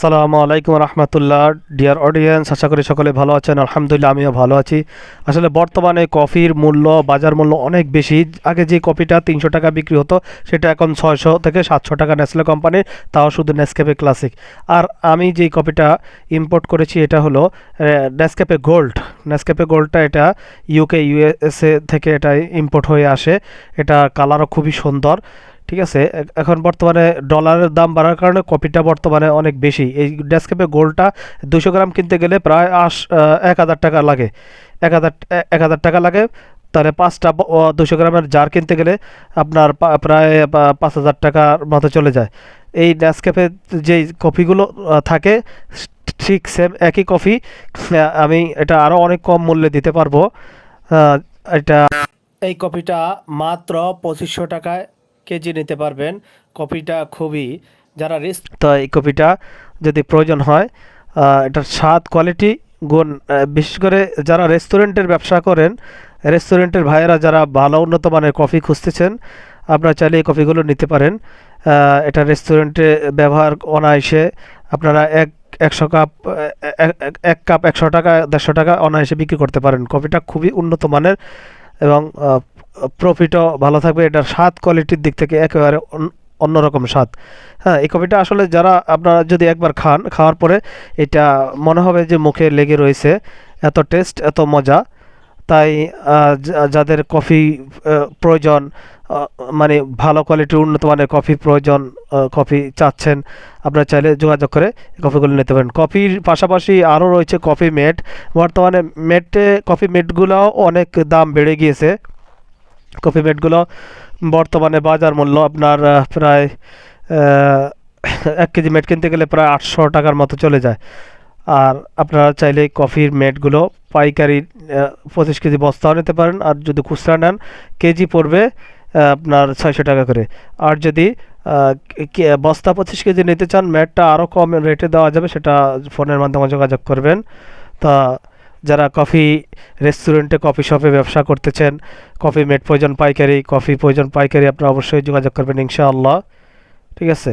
সালামু আলাইকুম রহমতুল্লাহ। Dear audience আশা করি সকলে ভালো আছেন। আলহামদুলিল্লাহ, আমিও ভালো আছি। আসলে বর্তমানে কফির মূল্য, বাজার মূল্য অনেক বেশি। আগে যে কফিটা তিনশো টাকা বিক্রি হতো, সেটা এখন ছয়শো থেকে সাতশো টাকা নেসলে কোম্পানির তাও শুধু নেসক্যাফে ক্লাসিক আর আমি যেই কফিটা ইম্পোর্ট করেছি, এটা হলো নেসক্যাফে গোল্ড নেসক্যাফে গোল্ডটা এটা ইউকে ইউএসএ থেকে এটা ইম্পোর্ট হয়ে আসে। এটা কালারও খুবই সুন্দর। ঠিক আছে এখন বর্তমানে ডলারের দাম বাড়ার কারণে কপিটা বর্তমানে অনেক বেশি। এই ডেস্কেপে গোল্ডটা দুশো গ্রাম কিনতে গেলে প্রায় আশ এক হাজার টাকা লাগে। এক হাজার এক হাজার টাকা লাগে। তাহলে পাঁচটা দুশো গ্রামের জার কিনতে গেলে আপনার প্রায় পাঁচ হাজার টাকার মতো চলে যায়। এই নেসক্যাফে যেই কফিগুলো আহ, থাকে ঠিক সেম একই কফি আমি এটা আরও অনেক কম মূল্যে দিতে পারব। এটা এই কপিটা মাত্র পঁচিশশো টাকায় কেজি নিতে পারবেন। কপিটা খুবই, যারা রিস্ক তো এই কপিটা যদি প্রয়োজন হয় এটার স্বাদ কোয়ালিটি গুণ বিশেষ করে যারা রেস্টুরেন্টের ব্যবসা করেন, রেস্টুরেন্টের ভাইয়েরা যারা ভালো উন্নত মানের কফি খুঁজতেছেন, আপনারা চাইলে এই কফিগুলো নিতে পারেন। এটা রেস্টুরেন্টে ব্যবহার অনায়াসে আপনারা এক, একশো কাপ এক- কাপ একশো টাকা, দেড়শো টাকা অনায়াসে বিক্রি করতে পারেন। কফিটা খুবই উন্নত মানের এবং প্রফিটও ভালো থাকবে, এটার স্বাদ কোয়ালিটির দিক থেকে একেবারে অন্য- অন্যরকম স্বাদ। হ্যাঁ এই কফিটা আসলে যারা আপনারা যদি একবার খান, খাওয়ার পরে এটা মনে হবে যে মুখে লেগে রয়েছে, এত টেস্ট এত মজা। তাই যাদের কফি প্রয়োজন মানে ভালো কোয়ালিটির উন্নত মানের কফি প্রয়োজন কফি চাচ্ছেন, আপনারা চাইলে যোগাযোগ করে কফিগুলো নিতে পারেন। কফির পাশাপাশি আরও রয়েছে কফি মেড বর্তমানে মেটে কফি মেটগুলোও অনেক দাম বেড়ে গিয়েছে। কফি মেটগুলো বর্তমানে বাজার মূল্য আপনার প্রায় এক কেজি মেট কিনতে গেলে প্রায় আটশো টাকার মতো চলে যায়। আর আপনারা চাইলে কফির মেটগুলো পাইকারি পঁচিশ কেজি বস্তাও নিতে পারেন। আর যদি খুচরা নেন, কেজি পড়বে আপনার ছয়শো টাকা করে। আর যদি বস্তা পঁচিশ কেজি নিতে চান ম্যাটটা আরও কম রেটে দেওয়া যাবে, সেটা ফোনের মাধ্যমে যোগাযোগ করবেন। তা যারা কফি রেস্টুরেন্টে কফি শপে ব্যবসা করতেছেন কফি মেট প্রয়োজন পাইকারি কফি প্রয়োজন পাইকারি, আপনারা অবশ্যই যোগাযোগ করবেন ইনশাআল্লাহ। ঠিক আছে?